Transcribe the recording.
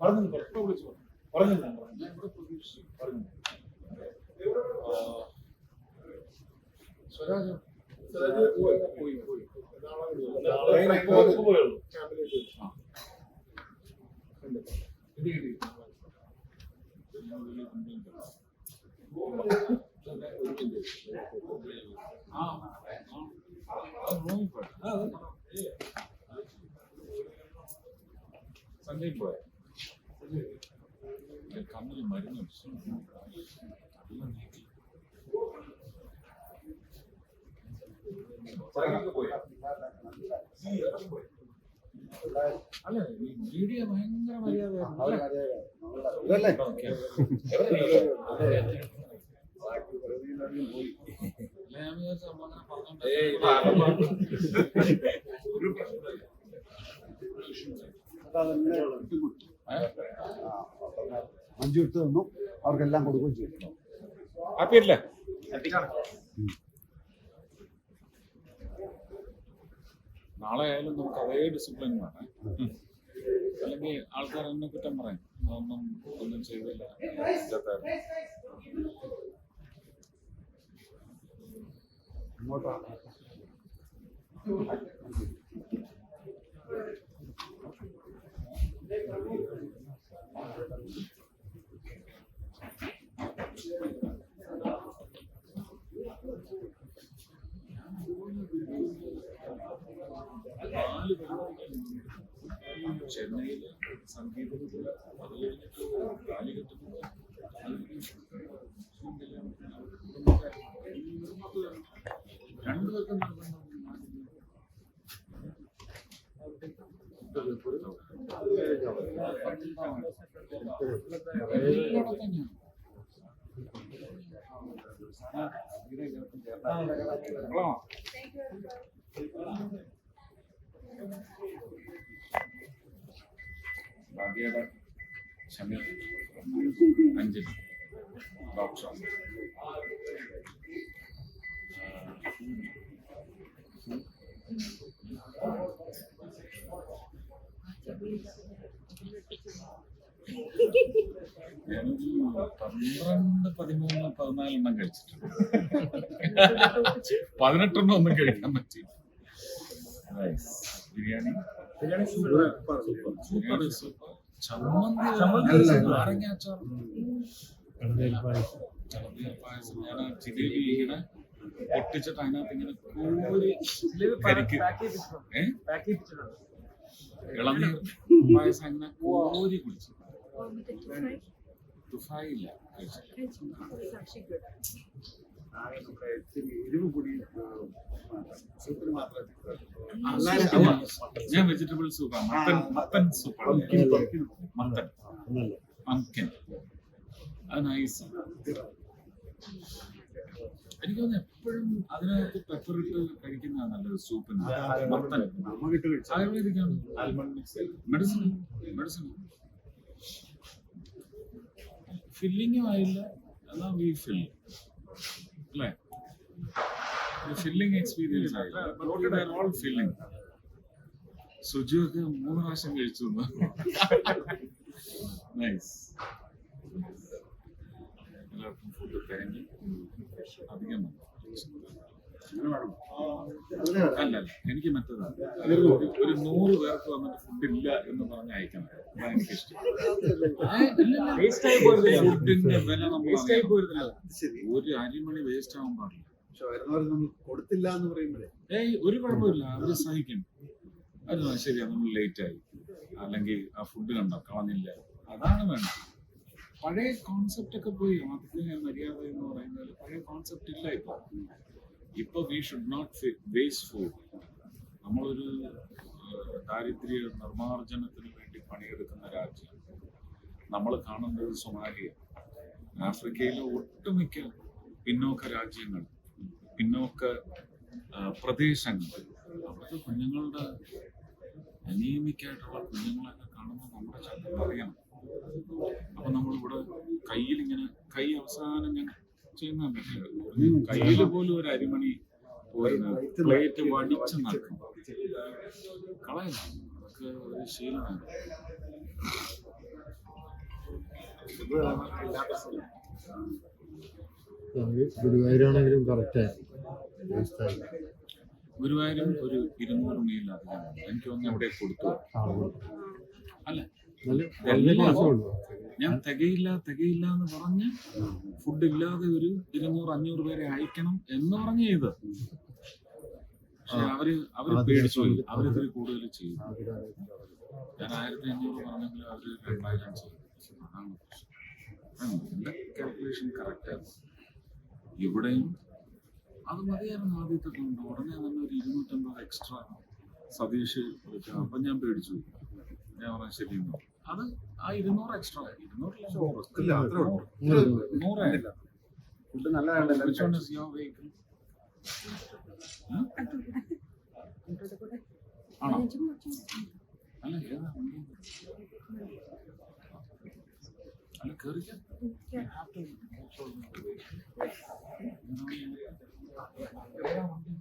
പറഞ്ഞു പറഞ്ഞു പറഞ്ഞു സ്വരാജ് പോയി പോയി പോയി പോയുള്ളൂ കിട്ടി കിട്ടി ആ അത് റൂമിൽ പോയി സൺഡേ പോയ കണ്ണിൽ മരുന്ന് അടിച്ചു. എല്ലാം നീക്കി. അല്ല ഈ മീഡിയ ഭയങ്കര മര്യാദ മഞ്ജു എടുത്ത് തന്നു അവർക്കെല്ലാം കൊടുക്കുകയും ചെയ്തു നാളെ ആയാലും നമുക്ക് അതേ ഡിസിപ്ലിൻ വേണം. അല്ലെങ്കിൽ ആൾക്കാർ എന്നെ കുറ്റം പറയും. ഒന്നും ഒന്നും ചെയ്തില്ല. 我转了 പരിപാടികളുണ്ട്. സംഗീതത്തിൽ അത് കഴിഞ്ഞിട്ട് കഴിഞ്ഞിട്ട് രണ്ടുപേർക്കും നിർബന്ധം ഭാഗ്യയുടെ ഷമീർ അഞ്ജലി ഡോക്ടർ പന്ത്രണ്ട് പതിമൂന്ന് പതിനാലെണ്ണം കഴിച്ചിട്ടുണ്ട്. പതിനെട്ടെണ്ണം ഒന്നും കഴിക്കാൻ പറ്റി ബിരിയാണി ബിരിയാണി സൂപ്പർ സൂപ്പർ ചമ്മന്തി നാരങ്ങ അച്ചാർ പായസം. ഞാൻ ആ ജിലേബി ഇങ്ങനെ പൊട്ടിച്ചിട്ട് അതിനകത്ത് ഇങ്ങനെ കോരി ഇളനീർ പായസം അങ്ങനെ കോരി കുടിച്ചു. തുഫായി ഇല്ല കഴിച്ചില്ല എരിവ് കൂടി സൂപ്പിന് മാത്രമേ ഞാൻ വെജിറ്റബിൾ സൂപ്പ് മത്തൻ മത്തൻ സൂപ്പാണ് മത്തൻ പംകിൻ അത് നൈസ് എനിക്ക് തോന്നുന്നു എപ്പോഴും അതിനകത്ത് പെപ്പർ ഇട്ട് കഴിക്കുന്നതാണ് നല്ലത് സൂപ്പിന് മത്തൻ ആയുർവേദിക്കാണ് മെഡിസിൻ മെഡിസിൻ ഫില്ലിങ്ങും ആയില്ല. എന്നാൽ വി ഫിൽ അല്ലേ? ഫില്ലിംഗ് എക്സ്പീരിയൻസ് ഓൾ ഫില്ലിംഗ് സുജിയൊക്കെ മൂന്ന് പ്രാവശ്യം കഴിച്ചു നൈസ് എല്ലാവർക്കും ഫുഡ് അധികം വന്നു. അങ്ങനെ വേണം അല്ല അല്ല എനിക്ക് മറ്റേതാണ്. ഒരു ഒരു നൂറ് പേർക്ക് വന്നിട്ട് ഫുഡ് ഇല്ല എന്ന് പറഞ്ഞ് അയക്കണം. അതാണ് എനിക്കിഷ്ടം ഫുഡിന്റെ വില നമ്മൾ ഒരു അരിമണി വേസ്റ്റ് ആവാൻ പാടില്ല. കൊടുത്തില്ല എന്ന് പറയുമ്പോഴേ. ഏയ് ഒരു കുഴപ്പമില്ല അവർ സഹിക്കും. അത് ശരിയാ നമ്മൾ ലേറ്റ് ആയി. അല്ലെങ്കിൽ ആ ഫുഡ് കണ്ടോ കളഞ്ഞില്ല. അതാണ് വേണ്ടത്. പഴയ കോൺസെപ്റ്റ് ഒക്കെ പോയി. ആദ്യത്തെ മര്യാദ എന്ന് പറയുന്നത് പഴയ കോൺസെപ്റ്റ് ഇല്ല ഇപ്പൊ. ഇപ്പൊ we should not waste food നമ്മളൊരു ദാരിദ്ര്യ നിർമ്മാർജനത്തിന് വേണ്ടി പണിയെടുക്കുന്ന രാജ്യം. നമ്മൾ കാണുന്നത് സൊമാലിയ. ആഫ്രിക്കയിലെ ഒട്ടുമിക്ക പിന്നോക്ക രാജ്യങ്ങൾ പിന്നോക്ക പ്രദേശങ്ങൾ അവിടുത്തെ കുഞ്ഞുങ്ങളുടെ അനിയമിക്കായിട്ടുള്ള കുഞ്ഞുങ്ങളൊക്കെ കാണുമ്പോൾ നമ്മുടെ ചട്ടം അറിയണം അപ്പൊ നമ്മളിവിടെ കയ്യിൽ ഇങ്ങനെ കൈ അവസാനം ഞാൻ ചെയ്യുന്ന കയ്യിൽ പോലും ഒരു അരിമണി പ്ലേറ്റ് വടിച്ച് നടക്കും കളയണം അതൊക്കെ ഒരു ശീലമാണ്. ഗുരുവായൂരാണെങ്കിലും കറക്റ്റ് ഗുരുവായൂരും ഒരു ഇരുന്നൂറ് മീലധികം എനിക്ക് തോന്നുന്നു അവിടെ കൊടുത്തു. അല്ല ഞാൻ തികയില്ല തികയില്ല എന്ന് പറഞ്ഞ് ഫുഡ് ഇല്ലാതെ ഒരു ഇരുന്നൂറ് അഞ്ഞൂറ് പേരെ അയക്കണം എന്ന് പറഞ്ഞ് ചെയ്ത് പക്ഷെ അവർ അവർ പേടിച്ചു അവരിതിൽ കൂടുതൽ ചെയ്തു. ഞാൻ ആയിരത്തി അഞ്ഞൂറ് പറഞ്ഞെങ്കിൽ അവർ രണ്ടായിരം ചെയ്തു. അതാണ് എന്റെ കാൽക്കുലേഷൻ കറക്റ്റ് ആയിരുന്നു ഇവിടെയും അത് മതിയായിരുന്നു ആദ്യത്തെ കൊണ്ട്. ഉടനെ തന്നെ ഒരു ഇരുന്നൂറ്റമ്പത് എക്സ്ട്രാ സതീഷ് അപ്പൊ ഞാൻ പേടിച്ചു. ഞാൻ പറഞ്ഞു ശരി ഇരുന്നൂറ് അത് ആ ഇരുന്നൂറ് എക്സ്ട്രാ ഇരുന്നൂറില്ല നൂറ് ഇല്ല അത്രേ ഉള്ളൂ. നൂറ് ആയില്ല. ഫുഡ് നല്ലതാണ് യുവർ വെഹിക്കിൾ ആണോ? അല്ല ഏതാ അല്ല കയറിക്കാം ഏതാ വണ്ടി